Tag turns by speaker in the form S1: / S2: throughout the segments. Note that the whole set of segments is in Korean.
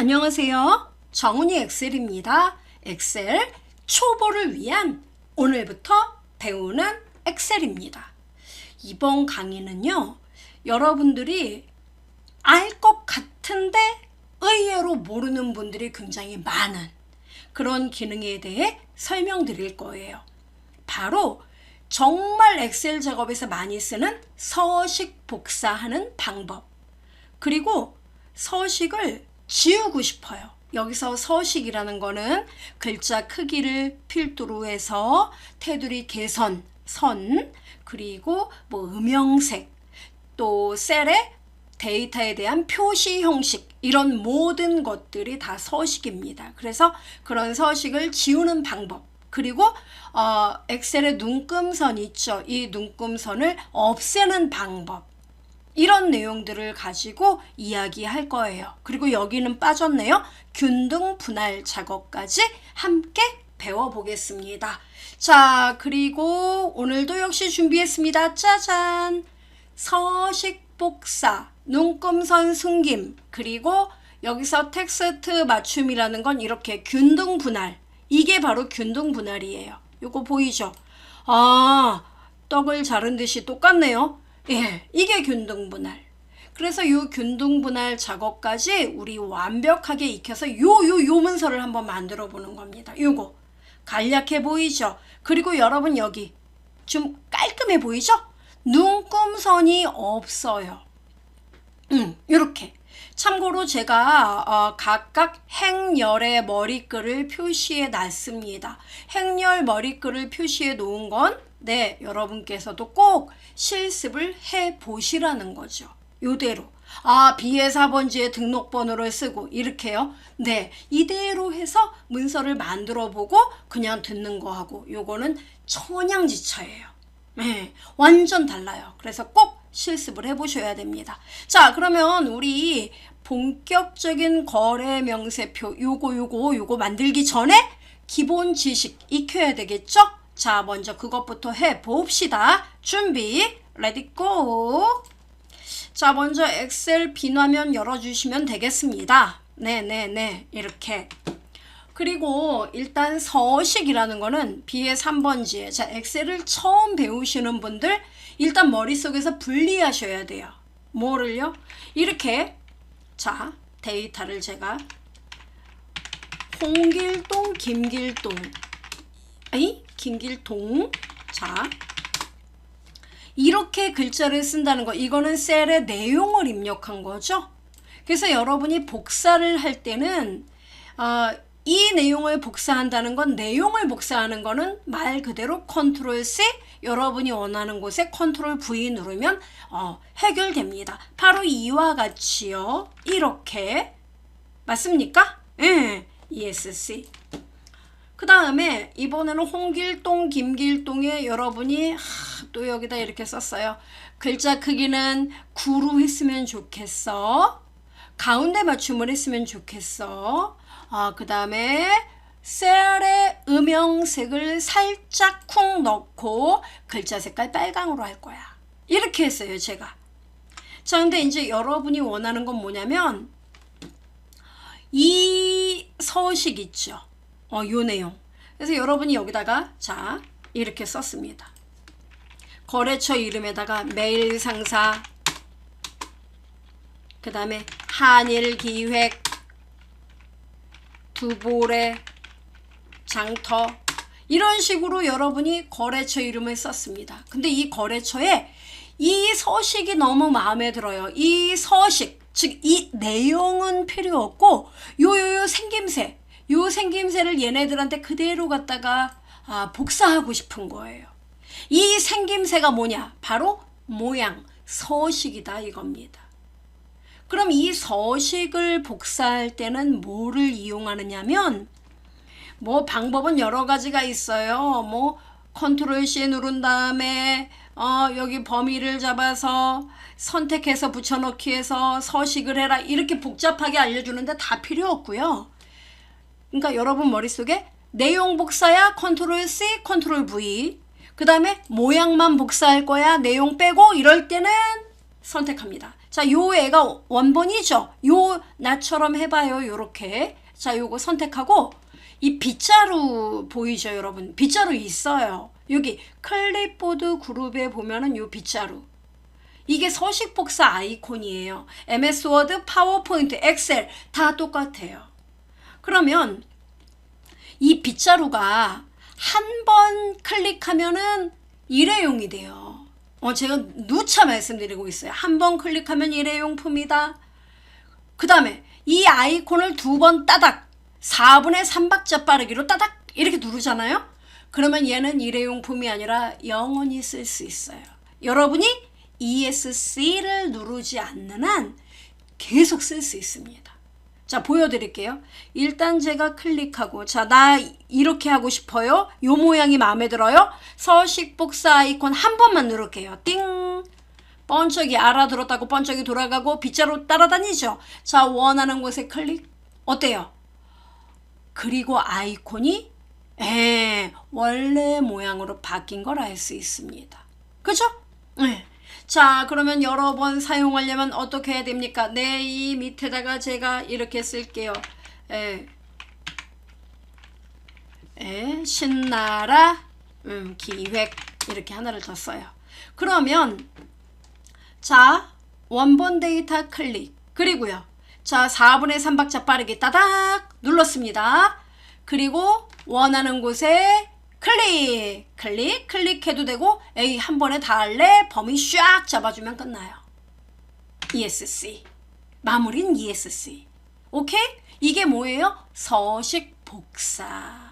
S1: 안녕하세요. 정훈이 엑셀입니다. 엑셀 초보를 위한 오늘부터 배우는 엑셀입니다. 이번 강의는요, 여러분들이 알 것 같은데 의외로 모르는 분들이 굉장히 많은 그런 기능에 대해 설명드릴 거예요. 바로 정말 엑셀 작업에서 많이 쓰는 서식 복사하는 방법. 그리고 서식을 지우고 싶어요. 여기서 서식이라는 거는 글자 크기를 필두로 해서 테두리 개선, 선, 그리고 뭐 음영색, 또 셀의 데이터에 대한 표시 형식 이런 모든 것들이 다 서식입니다. 그래서 그런 서식을 지우는 방법 그리고 어, 엑셀의 눈금선 있죠. 이 눈금선을 없애는 방법 이런 내용들을 가지고 이야기할 거예요. 그리고 여기는 빠졌네요. 균등 분할 작업까지 함께 배워보겠습니다. 자, 그리고 오늘도 역시 준비했습니다. 짜잔! 서식 복사, 눈금선 숨김, 그리고 여기서 텍스트 맞춤이라는 건 이렇게 균등 분할. 이게 바로 균등 분할이에요. 요거 보이죠? 아, 떡을 자른 듯이 똑같네요. 예, 이게 균등 분할. 그래서 요 균등 분할 작업까지 우리 완벽하게 익혀서 요 요 요 문서를 한번 만들어 보는 겁니다. 요거 간략해 보이죠? 그리고 여러분 여기 좀 깔끔해 보이죠? 눈금선이 없어요. 음, 요렇게. 참고로 제가 어, 각각 행렬의 머리글을 표시해 놨습니다. 행렬 머리글을 표시해 놓은 건 네, 여러분께서도 꼭 실습을 해 보시라는 거죠. 요대로. 아, B의 4번지에 등록번호를 쓰고 이렇게요. 네, 이대로 해서 문서를 만들어 보고 그냥 듣는 거하고 요거는 천양지차예요. 네, 완전 달라요. 그래서 꼭 실습을 해 보셔야 됩니다. 자, 그러면 우리 본격적인 거래 명세표 요거 요거 요거 만들기 전에 기본 지식 익혀야 되겠죠? 자, 먼저 그것부터 해 봅시다. 준비, 레디 고! 자, 먼저 엑셀 빈화면 열어주시면 되겠습니다. 네네네, 이렇게. 그리고 일단 서식이라는 거는 B의 3번지에 자 엑셀을 처음 배우시는 분들 일단 머릿속에서 분리하셔야 돼요. 뭐를요? 이렇게 자 데이터를 제가 홍길동 김길동 아니 김길동 자 이렇게 글자를 쓴다는 거 이거는 셀의 내용을 입력한 거죠. 그래서 여러분이 복사를 할 때는 어, 이 내용을 복사한다는 건 내용을 복사하는 거는 말 그대로 컨트롤 C 여러분이 원하는 곳에 컨트롤 V 누르면 어, 해결됩니다. 바로 이와 같이요. 이렇게 맞습니까? 예. ESC. 그 다음에 이번에는 홍길동, 김길동에 여러분이 하, 또 여기다 이렇게 썼어요. 글자 크기는 9로 했으면 좋겠어. 가운데 맞춤을 했으면 좋겠어. 아, 그 다음에 셀의 음영색을 살짝 쿵 넣고 글자 색깔 빨강으로 할 거야. 이렇게 했어요, 제가. 자, 근데 이제 여러분이 원하는 건 뭐냐면 이 서식 있죠. 어, 요 내용. 그래서 여러분이 여기다가 자, 이렇게 썼습니다. 거래처 이름에다가 메일 상사 그 다음에 한일 기획 두보레 장터 이런 식으로 여러분이 거래처 이름을 썼습니다. 근데 이 거래처에 이 서식이 너무 마음에 들어요. 이 서식 즉 이 내용은 필요 없고 요요요 생김새 요 생김새를 얘네들한테 그대로 갖다가 아, 복사하고 싶은 거예요. 이 생김새가 뭐냐? 바로 모양, 서식이다 이겁니다. 그럼 이 서식을 복사할 때는 뭐를 이용하느냐면 뭐 방법은 여러 가지가 있어요. 뭐 컨트롤 C 누른 다음에 어 여기 범위를 잡아서 선택해서 붙여넣기 해서 서식을 해라 이렇게 복잡하게 알려주는데 다 필요 없고요. 그러니까 여러분 머릿속에 내용 복사야 컨트롤 C 컨트롤 V 그 다음에 모양만 복사할 거야 내용 빼고 이럴 때는 선택합니다. 자, 요 애가 원본이죠. 요 나처럼 해봐요. 요렇게. 자, 요거 선택하고 이 빗자루 보이죠, 여러분? 빗자루 있어요. 여기 클립보드 그룹에 보면은 요 빗자루. 이게 서식 복사 아이콘이에요. MS 워드, 파워포인트, 엑셀 다 똑같아요. 그러면 이 빗자루가 한 번 클릭하면은 일회용이 돼요. 어, 제가 누차 말씀드리고 있어요. 한 번 클릭하면 일회용품이다. 그 다음에 이 아이콘을 두 번 따닥 4분의 3박자 빠르기로 따닥 이렇게 누르잖아요. 그러면 얘는 일회용품이 아니라 영원히 쓸 수 있어요. 여러분이 ESC를 누르지 않는 한 계속 쓸 수 있습니다. 자, 보여드릴게요. 일단 제가 클릭하고, 자, 나 이렇게 하고 싶어요. 요 모양이 마음에 들어요. 서식 복사 아이콘 한 번만 누를게요. 띵! 번쩍이 알아들었다고 번쩍이 돌아가고 빗자루 따라다니죠. 자, 원하는 곳에 클릭. 어때요? 그리고 아이콘이 에, 원래 모양으로 바뀐 걸 알 수 있습니다. 그죠? 네. 자, 그러면 여러 번 사용하려면 어떻게 해야 됩니까? 네, 이 밑에다가 제가 이렇게 쓸게요. 에, 에, 신나라, 음, 기획, 이렇게 하나를 더 써요. 그러면, 자, 원본 데이터 클릭. 그리고요. 자, 4분의 3박자 빠르게 따닥 눌렀습니다. 그리고 원하는 곳에 클릭, 클릭, 클릭해도 되고, 에이, 한 번에 다 할래? 범위 샥 잡아주면 끝나요. ESC. 마무리는 ESC. 오케이? 이게 뭐예요? 서식 복사.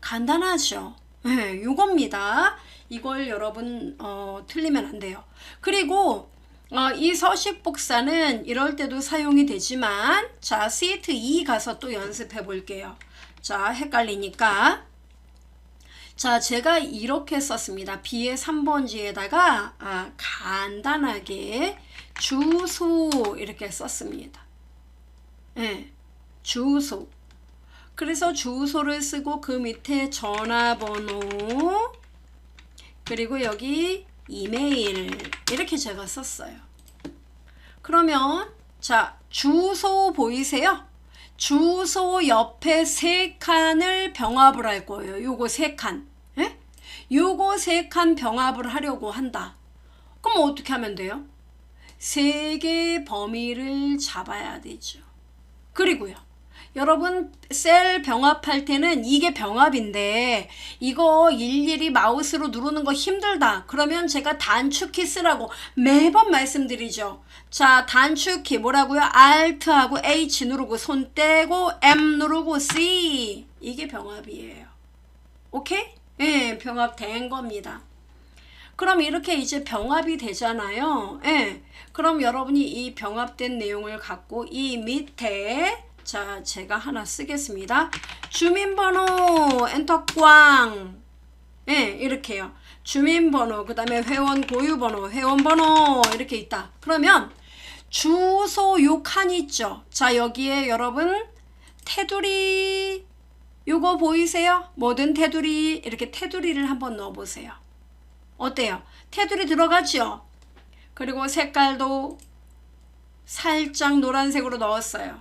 S1: 간단하죠? 네, 요겁니다. 이걸 여러분, 어, 틀리면 안 돼요. 그리고, 어, 이 서식 복사는 이럴 때도 사용이 되지만, 자, 시트 2 가서 또 연습해 볼게요. 자, 헷갈리니까. 자, 제가 이렇게 썼습니다. B의 3번지에다가 아, 간단하게 주소 이렇게 썼습니다. 네, 주소. 그래서 주소를 쓰고 그 밑에 전화번호 그리고 여기 이메일 이렇게 제가 썼어요. 그러면 자, 주소 보이세요? 주소 옆에 세 칸을 병합을 할 거예요. 요거 세 칸. 예? 요거 세 칸 병합을 하려고 한다. 그럼 어떻게 하면 돼요? 세 개의 범위를 잡아야 되죠. 그리고요. 여러분 셀 병합할 때는 이게 병합인데 이거 일일이 마우스로 누르는 거 힘들다. 그러면 제가 단축키 쓰라고 매번 말씀드리죠. 자, 단축키 뭐라고요? Alt하고 H 누르고 손 떼고 M 누르고 C 이게 병합이에요. 오케이? 예, 네, 병합 된 겁니다. 그럼 이렇게 이제 병합이 되잖아요. 예. 그럼 여러분이 이 병합된 내용을 갖고 이 밑에 자, 제가 하나 쓰겠습니다. 주민번호 엔터 꽝. 예, 이렇게요. 주민번호, 그 다음에 회원 고유번호, 회원번호 이렇게 있다. 그러면 주소 요 칸 있죠. 자, 여기에 여러분 테두리 요거 보이세요? 모든 테두리 이렇게 테두리를 한번 넣어 보세요. 어때요? 테두리 들어가죠? 그리고 색깔도 살짝 노란색으로 넣었어요.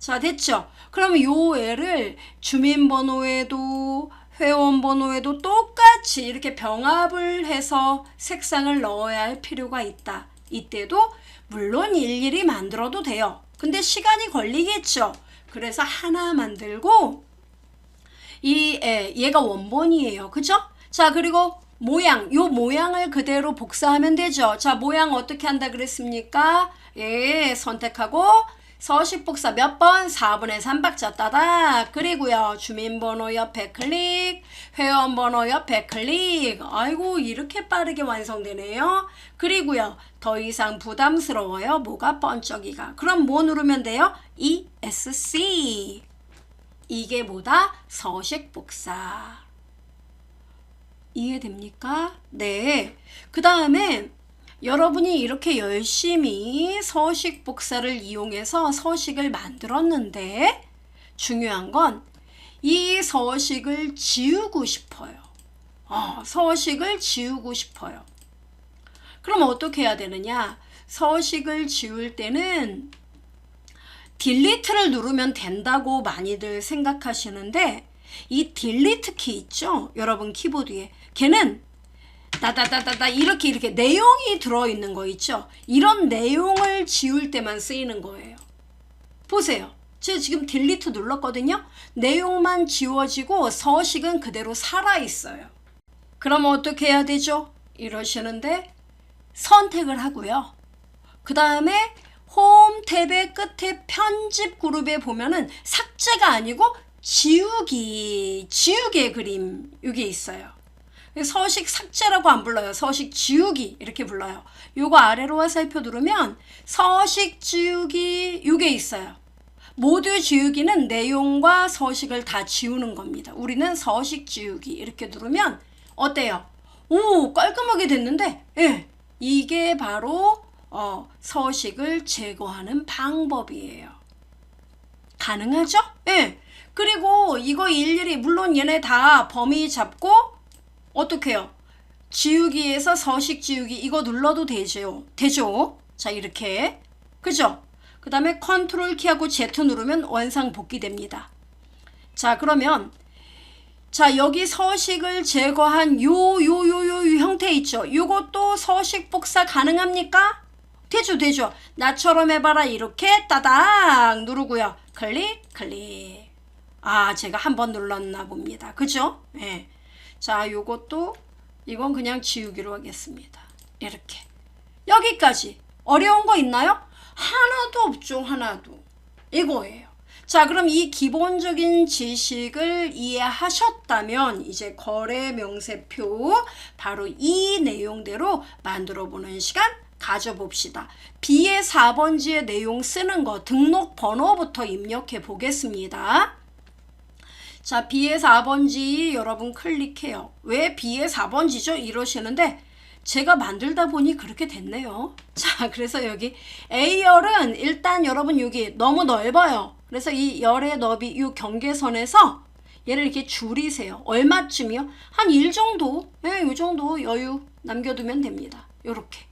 S1: 자, 됐죠? 그럼 요 애를 주민번호에도 회원번호에도 똑같이 이렇게 병합을 해서 색상을 넣어야 할 필요가 있다. 이때도 물론 일일이 만들어도 돼요. 근데 시간이 걸리겠죠. 그래서 하나 만들고 이 애, 얘가 원본이에요. 그죠? 자, 그리고 모양, 요 모양을 그대로 복사하면 되죠. 자, 모양 어떻게 한다 그랬습니까? 예, 선택하고 서식 복사 몇 번? 4분의 3박자 따다. 그리고요. 주민번호 옆에 클릭, 회원번호 옆에 클릭. 아이고 이렇게 빠르게 완성되네요. 그리고요. 더 이상 부담스러워요. 뭐가 번쩍이가. 그럼 뭐 누르면 돼요? ESC. 이게 뭐다? 서식 복사. 이해됩니까? 네. 그 다음에 여러분이 이렇게 열심히 서식 복사를 이용해서 서식을 만들었는데 중요한 건 이 서식을 지우고 싶어요. 어, 서식을 지우고 싶어요. 그럼 어떻게 해야 되느냐? 서식을 지울 때는 딜리트를 누르면 된다고 많이들 생각하시는데 이 딜리트 키 있죠? 여러분 키보드에 걔는 따다다다다 이렇게 이렇게 내용이 들어있는 거 있죠? 이런 내용을 지울 때만 쓰이는 거예요. 보세요. 제가 지금 딜리트 눌렀거든요. 내용만 지워지고 서식은 그대로 살아있어요. 그럼 어떻게 해야 되죠? 이러시는데 선택을 하고요. 그 다음에 홈 탭의 끝에 편집 그룹에 보면은 삭제가 아니고 지우기, 지우개의 그림 이게 있어요. 서식 삭제라고 안 불러요. 서식 지우기 이렇게 불러요. 요거 아래로 화살표 누르면 서식 지우기 요게 있어요. 모두 지우기는 내용과 서식을 다 지우는 겁니다. 우리는 서식 지우기 이렇게 누르면 어때요? 오 깔끔하게 됐는데 예 이게 바로 어, 서식을 제거하는 방법이에요. 가능하죠? 예. 그리고 이거 일일이 물론 얘네 다 범위 잡고 어떻게 해요? 지우기에서 서식 지우기 이거 눌러도 되죠. 되죠. 자 이렇게 그죠? 그 다음에 컨트롤 키하고 Z 누르면 원상 복귀됩니다. 자 그러면 자 여기 서식을 제거한 요 요 요 요 형태 있죠. 요것도 서식 복사 가능합니까? 되죠 되죠. 나처럼 해봐라 이렇게 따닥 누르고요. 클릭 클릭. 아 제가 한 번 눌렀나 봅니다. 그죠? 예. 자 요것도 이건 그냥 지우기로 하겠습니다. 이렇게 여기까지 어려운 거 있나요? 하나도 없죠 하나도 이거예요. 자 그럼 이 기본적인 지식을 이해하셨다면 이제 거래 명세표 바로 이 내용대로 만들어 보는 시간 가져봅시다. B의 4번지의 내용 쓰는 거 등록 번호부터 입력해 보겠습니다. 자, B의 4번지 여러분 클릭해요. 왜 B의 4번지죠? 이러시는데 제가 만들다 보니 그렇게 됐네요. 자, 그래서 여기 A열은 일단 여러분 여기 너무 넓어요. 그래서 이 열의 너비 이 경계선에서 얘를 이렇게 줄이세요. 얼마쯤이요? 한 1 정도, 예, 이 정도 여유 남겨두면 됩니다. 요렇게.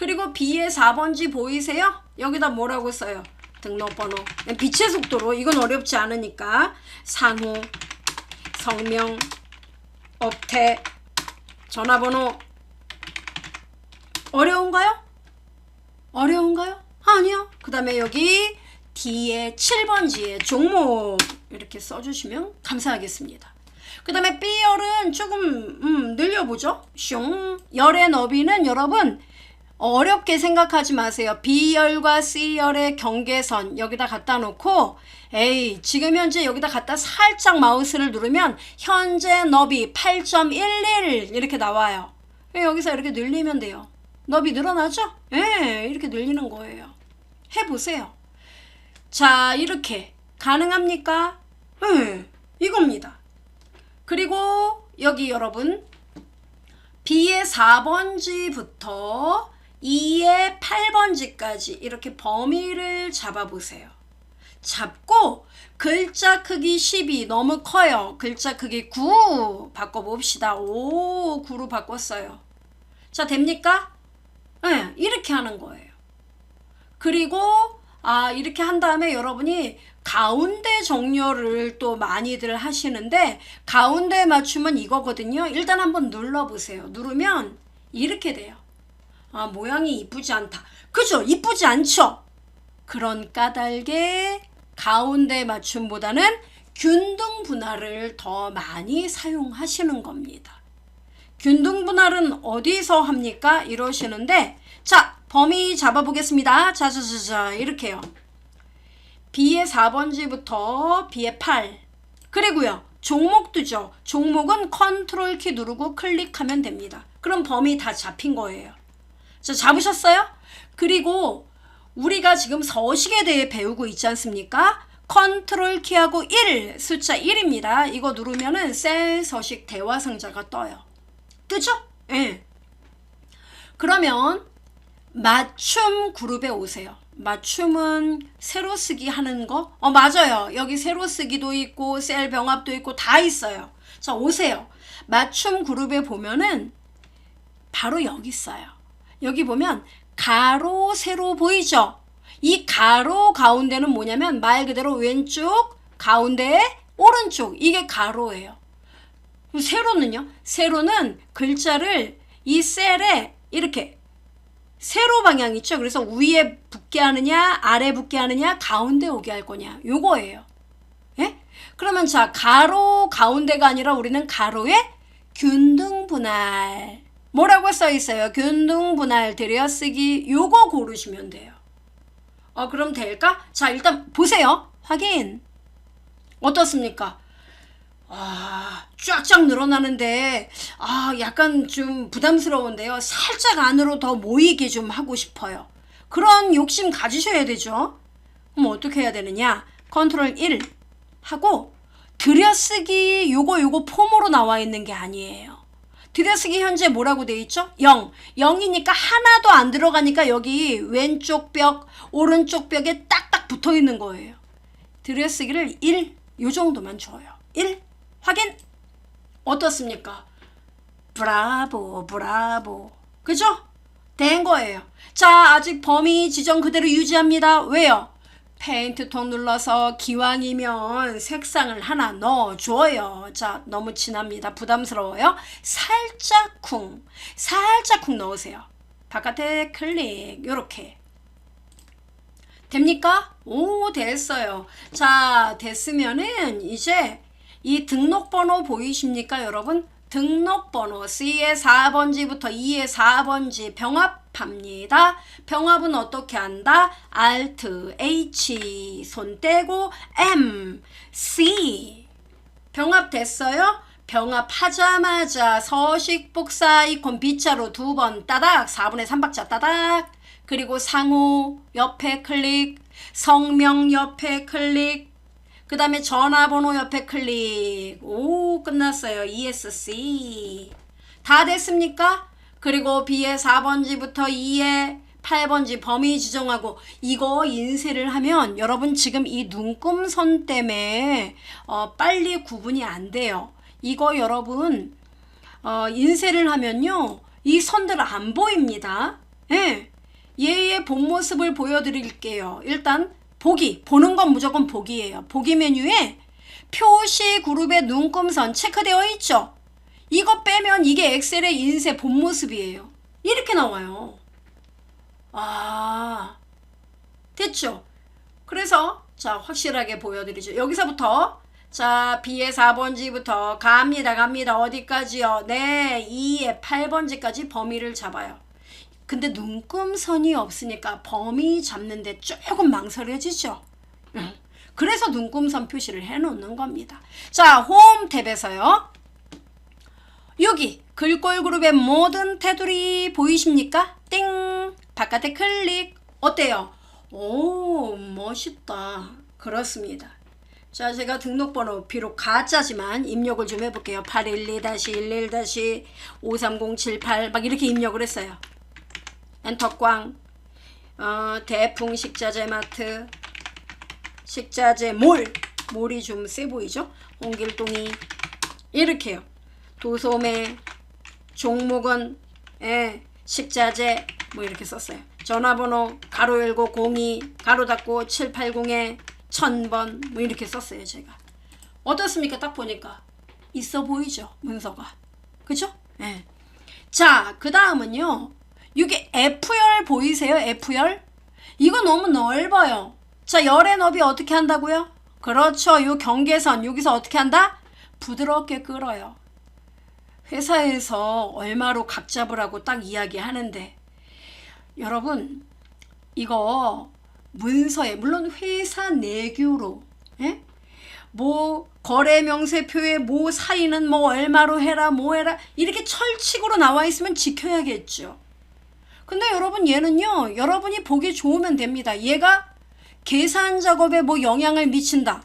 S1: 그리고 B의 4번지 보이세요? 여기다 뭐라고 써요? 등록번호. 빛의 속도로 이건 어렵지 않으니까 상호, 성명, 업태, 전화번호 어려운가요? 어려운가요? 아니요. 그 다음에 여기 D의 7번지에 종목 이렇게 써주시면 감사하겠습니다. 그 다음에 B열은 조금 음, 늘려보죠. 슝. 열의 너비는 여러분 어렵게 생각하지 마세요. B열과 C열의 경계선 여기다 갖다 놓고 에이 지금 현재 여기다 갖다 살짝 마우스를 누르면 현재 너비 8.11 이렇게 나와요. 여기서 이렇게 늘리면 돼요. 너비 늘어나죠? 예, 이렇게 늘리는 거예요. 해보세요. 자, 이렇게 가능합니까? 예, 이겁니다. 그리고 여기 여러분 B의 4번지부터 2의 8번지까지 이렇게 범위를 잡아보세요. 잡고 글자 크기 12 너무 커요. 글자 크기 9 바꿔봅시다. 오 9로 바꿨어요. 자 됩니까? 네, 이렇게 하는 거예요. 그리고 아 이렇게 한 다음에 여러분이 가운데 정렬을 또 많이들 하시는데 가운데 맞추면 이거거든요. 일단 한번 눌러보세요. 누르면 이렇게 돼요. 아 모양이 이쁘지 않다. 그죠? 이쁘지 않죠? 그런 까닭에 가운데 맞춤보다는 균등 분할을 더 많이 사용하시는 겁니다. 균등 분할은 어디서 합니까? 이러시는데 자 범위 잡아보겠습니다. 자 자 자 자 이렇게요. B의 4번지부터 B의 8 그리고요 종목도죠. 종목은 컨트롤 키 누르고 클릭하면 됩니다. 그럼 범위 다 잡힌 거예요. 자 잡으셨어요? 그리고 우리가 지금 서식에 대해 배우고 있지 않습니까? 컨트롤 키하고 1 숫자 1입니다. 이거 누르면은 셀 서식 대화 상자가 떠요. 뜨죠? 예. 네. 그러면 맞춤 그룹에 오세요. 맞춤은 새로 쓰기 하는 거? 어, 맞아요. 여기 새로 쓰기도 있고, 셀 병합도 있고, 다 있어요. 자, 오세요. 맞춤 그룹에 보면은 바로 여기 있어요. 여기 보면 가로 세로 보이죠? 이 가로 가운데는 뭐냐면 말 그대로 왼쪽 가운데 오른쪽 이게 가로예요. 세로는요? 세로는 글자를 이 셀에 이렇게 세로 방향 있죠? 그래서 위에 붙게 하느냐, 아래 붙게 하느냐, 가운데 오게 할 거냐. 요거예요. 예? 그러면 자, 가로 가운데가 아니라 우리는 가로의 균등 분할. 뭐라고 써 있어요? 균등 분할 들여쓰기. 요거 고르시면 돼요. 어, 그럼 될까? 자, 일단 보세요. 확인. 어떻습니까? 아, 쫙쫙 늘어나는데, 아, 약간 좀 부담스러운데요. 살짝 안으로 더 모이게 좀 하고 싶어요. 그런 욕심 가지셔야 되죠. 그럼 어떻게 해야 되느냐? 컨트롤 1 하고, 들여쓰기 요거 요거 폼으로 나와 있는 게 아니에요. 들여쓰기 현재 뭐라고 돼 있죠? 0. 0이니까 하나도 안 들어가니까 여기 왼쪽 벽, 오른쪽 벽에 딱딱 붙어 있는 거예요. 들여쓰기를 1, 요 정도만 줘요. 1. 확인. 어떻습니까? 브라보, 브라보. 그죠? 된 거예요. 자, 아직 범위 지정 그대로 유지합니다. 왜요? 페인트 톤 눌러서 기왕이면 색상을 하나 넣어줘요. 자, 너무 진합니다. 부담스러워요. 살짝 쿵, 살짝 쿵 넣으세요. 바깥에 클릭, 요렇게. 됩니까? 오, 됐어요. 자, 됐으면은 이제 이 등록번호 보이십니까, 여러분? 등록번호 C의 4번지부터 E의 4번지 병합합니다. 병합은 어떻게 한다? Alt, H, 손 떼고 M, C. 병합됐어요? 병합하자마자 서식 복사 이콘 B자로 두 번 따닥 4분의 3박자 따닥 그리고 상호 옆에 클릭 성명 옆에 클릭 그 다음에 전화번호 옆에 클릭 오 끝났어요 ESC 다 됐습니까? 그리고 B의 4번지부터 E의 8번지 범위 지정하고 이거 인쇄를 하면 여러분 지금 이 눈금선 때문에 어, 빨리 구분이 안 돼요. 이거 여러분 어, 인쇄를 하면요 이 선들 안 보입니다. 예. 얘의 본 모습을 보여드릴게요. 일단 보기 보는 건 무조건 보기예요. 보기 메뉴에 표시 그룹의 눈금선 체크되어 있죠. 이거 빼면 이게 엑셀의 인쇄 본 모습이에요. 이렇게 나와요. 아, 됐죠? 그래서 자 확실하게 보여드리죠. 여기서부터 자 B의 4번지부터 갑니다 갑니다 어디까지요? 네 2의 8번지까지 범위를 잡아요. 근데 눈금선이 없으니까 범위 잡는데 조금 망설여지죠. 응. 그래서 눈금선 표시를 해놓는 겁니다. 자, 홈 탭에서요. 여기 글꼴 그룹의 모든 테두리 보이십니까? 띵! 바깥에 클릭. 어때요? 오, 멋있다. 그렇습니다. 자, 제가 등록번호 비록 가짜지만 입력을 좀 해볼게요. 812-11-5307-8 막 이렇게 입력을 했어요. 엔터꽝 어, 대풍 식자재 마트 식자재 몰 몰이 좀 세 보이죠? 홍길동이 이렇게요. 도소매 종목은 예, 식자재 뭐 이렇게 썼어요. 전화번호 가로 열고 02 가로 닫고 780에 1000번 뭐 이렇게 썼어요 제가. 어떻습니까? 딱 보니까 있어 보이죠 문서가 그죠? 예. 자, 그 다음은요. 이게 F열 보이세요? F열? 이거 너무 넓어요. 자, 열의 너비 어떻게 한다고요? 그렇죠. 요 경계선 여기서 어떻게 한다? 부드럽게 끌어요. 회사에서 얼마로 각 잡으라고 딱 이야기하는데 여러분 이거 문서에 물론 회사 내규로 예? 뭐 거래 명세표에 뭐 사인은 뭐 얼마로 해라 뭐 해라 이렇게 철칙으로 나와 있으면 지켜야겠죠. 근데 여러분 얘는요 여러분이 보기 좋으면 됩니다. 얘가 계산 작업에 뭐 영향을 미친다.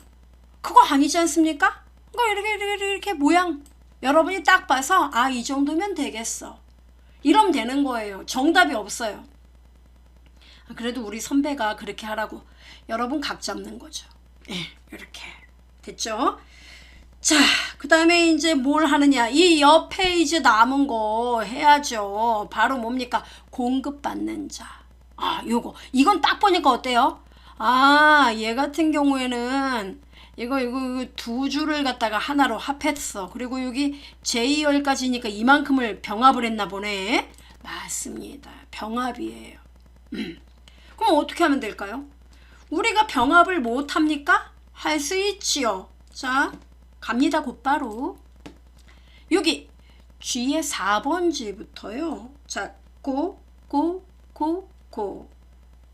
S1: 그거 아니지 않습니까? 그거 이렇게 이렇게 이렇게 모양 여러분이 딱 봐서 아 이 정도면 되겠어. 이러면 되는 거예요. 정답이 없어요. 아, 그래도 우리 선배가 그렇게 하라고 여러분 각 잡는 거죠. 예, 이렇게 됐죠? 자, 그 다음에 이제 뭘 하느냐. 이옆 페이지 남은 거 해야죠. 바로 뭡니까? 공급받는 자. 아, 요거. 이건 딱 보니까 어때요? 아, 얘 같은 경우에는 이거, 이거, 이거 두 줄을 갖다가 하나로 합했어. 그리고 여기 J열까지니까 이만큼을 병합을 했나 보네. 맞습니다. 병합이에요. 음. 그럼 어떻게 하면 될까요? 우리가 병합을 못 합니까? 할 수 있지요. 자, 갑니다. 곧바로. 여기 G의 4번지부터요. 자, 고, 고, 고, 고.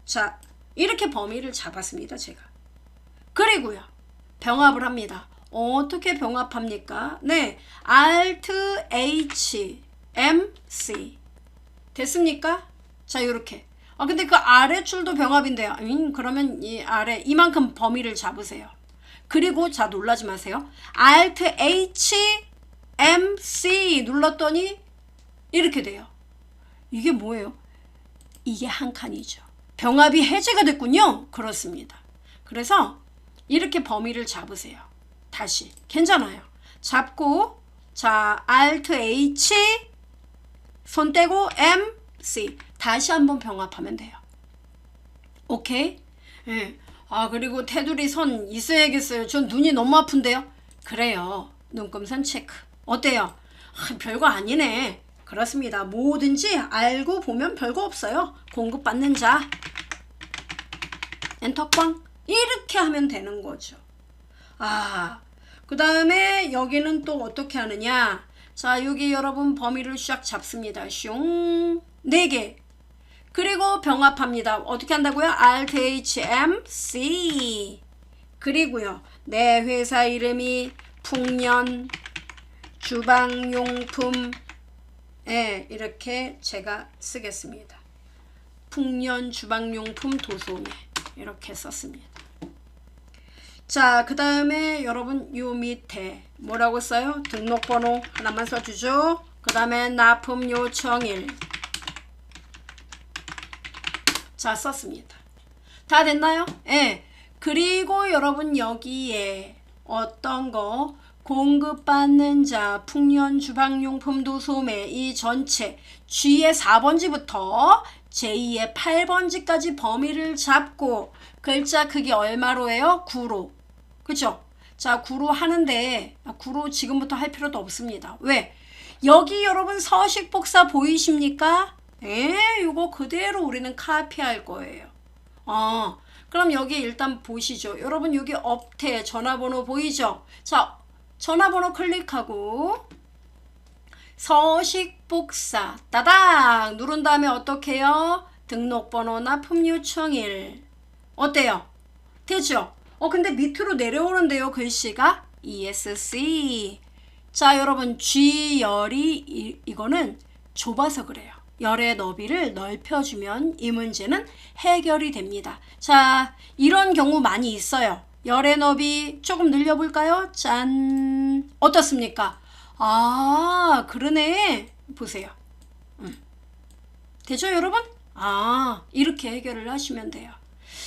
S1: 자, 이렇게 범위를 잡았습니다. 제가. 그리고요. 병합을 합니다. 어떻게 병합합니까? 네. Alt H M C. 됐습니까? 자, 요렇게. 아, 근데 그 아래 줄도 병합인데요. 음, 그러면 이 아래 이만큼 범위를 잡으세요. 그리고 자, 놀라지 마세요. Alt H M C 눌렀더니 이렇게 돼요. 이게 뭐예요? 이게 한 칸이죠. 병합이 해제가 됐군요. 그렇습니다. 그래서 이렇게 범위를 잡으세요. 다시. 괜찮아요. 잡고 자, Alt H 손 떼고 M C 다시 한번 병합하면 돼요. 오케이? 예. 아, 그리고 테두리 선 있어야겠어요. 전 눈이 너무 아픈데요. 그래요. 눈금선 체크. 어때요? 아, 별거 아니네. 그렇습니다. 뭐든지 알고 보면 별거 없어요. 공급받는 자. 엔터꽝. 이렇게 하면 되는 거죠. 아, 그 다음에 여기는 또 어떻게 하느냐. 자, 여기 여러분 범위를 샥 잡습니다. 슝. 네 개. 그리고 병합합니다. 어떻게 한다고요? Alt H M C. 그리고요. 내 회사 이름이 풍년 주방용품 예, 이렇게 제가 쓰겠습니다. 풍년 주방용품 도소매 이렇게 썼습니다. 자, 그 다음에 여러분 요 밑에 뭐라고 써요? 등록번호 하나만 써주죠. 그 다음에 납품 요청일 자, 썼습니다. 다 됐나요? 예. 그리고 여러분 여기에 어떤 거 공급받는 자, 풍년 주방용품 도 소매 이 전체 G의 4번지부터 J의 8번지까지 범위를 잡고 글자 크기 얼마로 해요? 9로. 그죠? 자, 9로 하는데 9로 지금부터 할 필요도 없습니다. 왜? 여기 여러분 서식 복사 보이십니까? 에, 이거 그대로 우리는 카피할 거예요. 어, 그럼 여기 일단 보시죠. 여러분 여기 업태 전화번호 보이죠? 자, 전화번호 클릭하고 서식 복사 따닥 누른 다음에 어떻게 해요? 등록번호 납품 요청일 어때요? 되죠? 어 근데 밑으로 내려오는데요 글씨가 ESC 자 여러분 G열이 이, 이거는 좁아서 그래요 열의 너비를 넓혀주면 이 문제는 해결이 됩니다 자 이런 경우 많이 있어요 열의 너비 조금 늘려볼까요? 짠 어떻습니까? 아 그러네 보세요 음. 되죠 여러분? 아 이렇게 해결을 하시면 돼요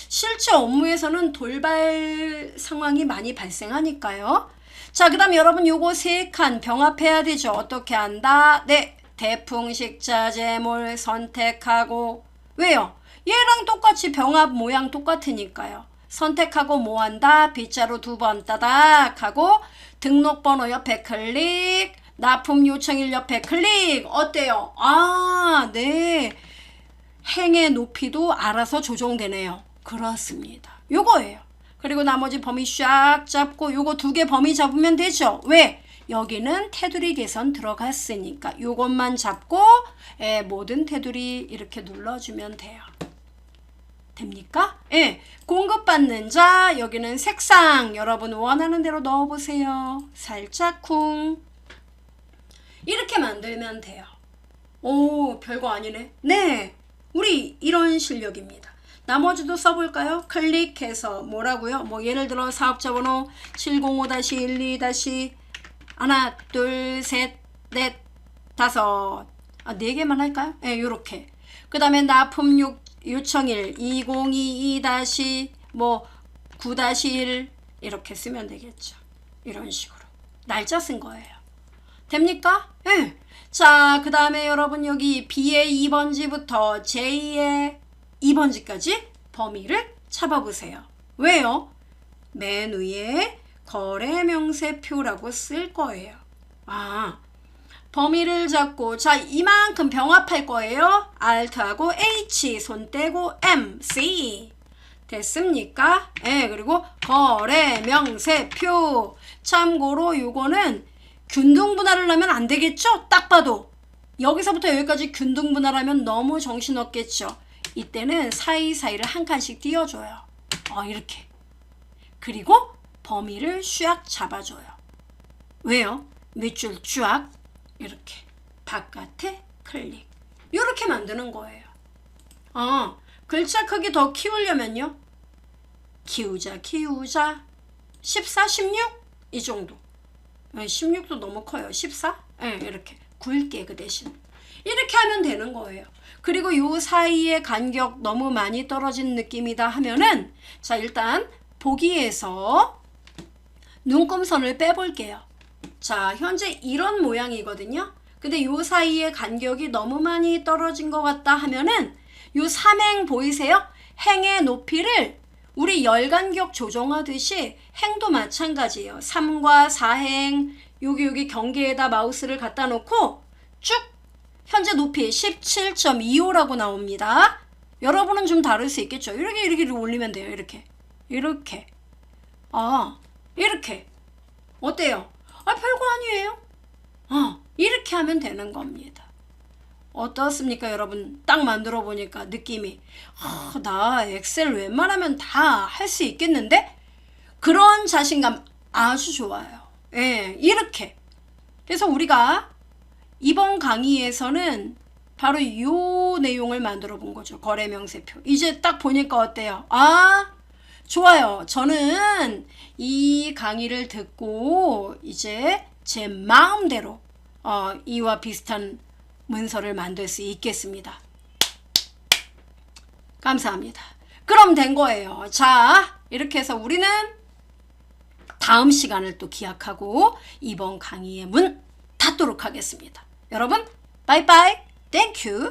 S1: 실제 업무에서는 돌발 상황이 많이 발생하니까요. 자, 그 다음 여러분 요거 세 칸 병합해야 되죠. 어떻게 한다? 네, 대풍식 자재몰 선택하고 왜요? 얘랑 똑같이 병합 모양 똑같으니까요. 선택하고 뭐 한다? 빗자루 두 번 따닥 하고 등록번호 옆에 클릭 납품 요청일 옆에 클릭 어때요? 아, 네. 행의 높이도 알아서 조정되네요. 그렇습니다. 요거예요. 그리고 나머지 범위 샥 잡고 요거 두 개 범위 잡으면 되죠. 왜? 여기는 테두리 개선 들어갔으니까 요것만 잡고 예, 모든 테두리 이렇게 눌러주면 돼요. 됩니까? 예, 공급받는 자 여기는 색상 여러분 원하는 대로 넣어보세요. 살짝 쿵 이렇게 만들면 돼요. 오 별거 아니네. 네, 우리 이런 실력입니다. 나머지도 써볼까요? 클릭해서 뭐라고요? 뭐 예를 들어 사업자 번호 705-12- 하나 둘 셋 넷 다섯 아, 네 개만 할까요? 예, 네, 요렇게 그 다음에 납품 요, 요청일 2022-뭐 9-1 이렇게 쓰면 되겠죠. 이런 식으로 날짜 쓴 거예요. 됩니까? 예. 자, 그 다음에 여러분 여기 B의 2번지부터 J의 2번지까지 범위를 잡아보세요. 왜요? 맨 위에 거래 명세표라고 쓸 거예요. 아, 범위를 잡고 자 이만큼 병합할 거예요. Alt하고 H 손 떼고 M C 됐습니까? 예, 그리고 거래 명세표 참고로 요거는 균등 분할을 하면 안 되겠죠? 딱 봐도 여기서부터 여기까지 균등 분할하면 너무 정신없겠죠. 이때는 사이사이를 한 칸씩 띄워줘요. 어 이렇게 그리고 범위를 쫙 잡아줘요. 왜요? 밑줄 쫙 이렇게 바깥에 클릭 이렇게 만드는 거예요. 어, 글자 크기 더 키우려면요. 키우자 키우자 14, 16 이 정도. 16도 너무 커요. 14? 예, 이렇게 굵게 그 대신 이렇게 하면 되는 거예요. 그리고 요 사이의 간격 너무 많이 떨어진 느낌이다 하면은 자 일단 보기에서 눈금선을 빼볼게요. 자, 현재 이런 모양이거든요. 근데 요 사이의 간격이 너무 많이 떨어진 것 같다 하면은 요 삼행 보이세요? 행의 높이를 우리 열간격 조정하듯이 행도 마찬가지예요. 3과 4행 여기 여기 경계에다 마우스를 갖다 놓고 쭉 현재 높이 17.25라고 나옵니다. 여러분은 좀 다를 수 있겠죠. 이렇게 이렇게 올리면 돼요. 이렇게 이렇게 아 이렇게 어때요? 아 별거 아니에요. 어 이렇게 하면 되는 겁니다. 어떻습니까, 여러분? 딱 만들어 보니까 느낌이 아, 나 엑셀 웬만하면 다 할 수 있겠는데? 그런 자신감 아주 좋아요. 예, 이렇게. 그래서 우리가 이번 강의에서는 바로 이 내용을 만들어 본 거죠. 거래 명세표. 이제 딱 보니까 어때요? 아, 좋아요. 저는 이 강의를 듣고 이제 제 마음대로 어, 이와 비슷한 문서를 만들 수 있겠습니다. 감사합니다. 그럼 된 거예요. 자, 이렇게 해서 우리는 다음 시간을 또 기약하고 이번 강의의 문 닫도록 하겠습니다. 여러분, 바이바이. 땡큐.